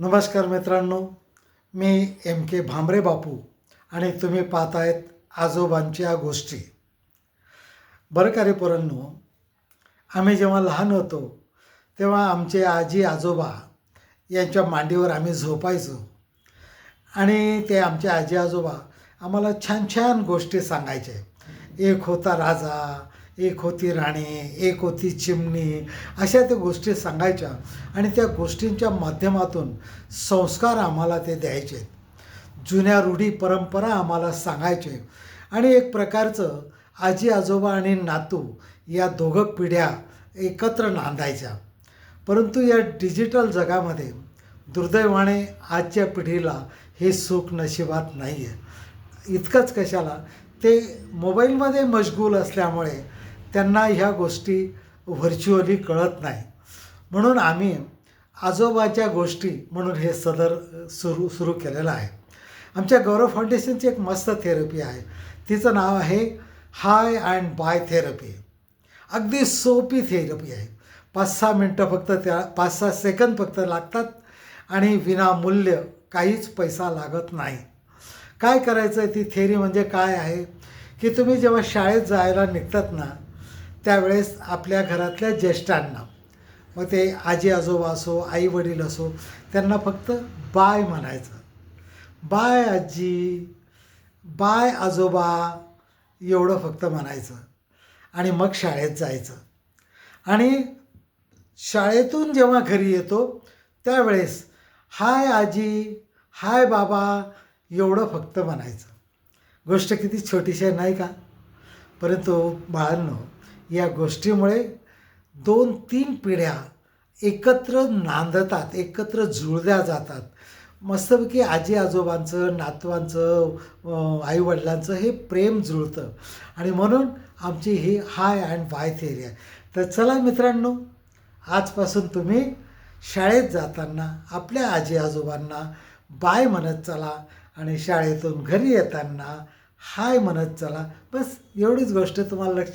नमस्कार मित्रांनो मी एम के भांबरे बापू आणि तुम्ही पाहतायत आजोबांच्या गोष्टी. बरं का रे पोरांनो आम्ही जेव्हा लहान होतो तेव्हा आमचे आजी आजोबा यांच्या मांडीवर आम्ही झोपायचो. आणि ते आमचे आजी आजोबा आम्हाला छान छान गोष्टी सांगायचे. एक होता राजा एक होती राणी एक होती चिमणी अशा त्या गोष्टी सांगायच्या. आणि त्या गोष्टींच्या माध्यमातून संस्कार आम्हाला ते द्यायचे. जुन्या रूढी परंपरा आम्हाला सांगायचे. आणि एक प्रकारचं आजी आजोबा आणि नातू या दोघं पिढ्या एकत्र नांदायच्या. परंतु या डिजिटल जगामध्ये दुर्दैवाने आजच्या पिढीला हे सुख नशिबात नाही आहे इतकंच कशाला? ते मोबाईलमध्ये मशगूल असल्यामुळे त्यांना ह्या गोष्टी व्हर्च्युअली कळत नाही. म्हणून आम्ही आजोबाच्या गोष्टी म्हणून हे सदर सुरू सुरू केलेलं आहे. आमच्या गौरव फाउंडेशनची एक मस्त थेरपी आहे. तिचं नाव आहे हाय अँड बाय थेरपी अगदी सोपी थेरपी आहे. पाच सहा मिनटं फक्त त्या पाच सहा सेकंद फक्त लागतात आणि विनामूल्य काहीच पैसा लागत नाही. काय करायचं आहे ती थेरी म्हणजे काय आहे? की तुम्ही जेव्हा शाळेत जायला निघतात ना त्यावेळेस आपल्या घरातल्या ज्येष्ठांना मग ते आजी आजोबा असो आई वडील असो त्यांना फक्त बाय म्हणायचं. बाय आजी बाय आजोबा एवढं फक्त म्हणायचं. आणि मग शाळेत जायचं. आणि शाळेतून जेव्हा घरी येतो त्यावेळेस हाय आजी हाय बाबा एवढं फक्त म्हणायचं. गोष्ट किती छोटीशी आहे नाही का? परंतु बाळांनो या गोष्टीमुळे दोन तीन पिढ्या एकत्र नांदतात एकत्र जुळल्या जातात. मस्तपैकी आजी आजोबांचं नातवांचं आईवडिलांचं हे प्रेम जुळतं. आणि म्हणून आमची ही हाय अँड बाय थेरी आहे. तर चला मित्रांनो आजपासून तुम्ही शाळेत जाताना आपल्या आजी आजोबांना बाय म्हणत चला आणि शाळेतून घरी येताना हाय म्हणत चला. बस एवढीच गोष्ट तुम्हाला लक्षात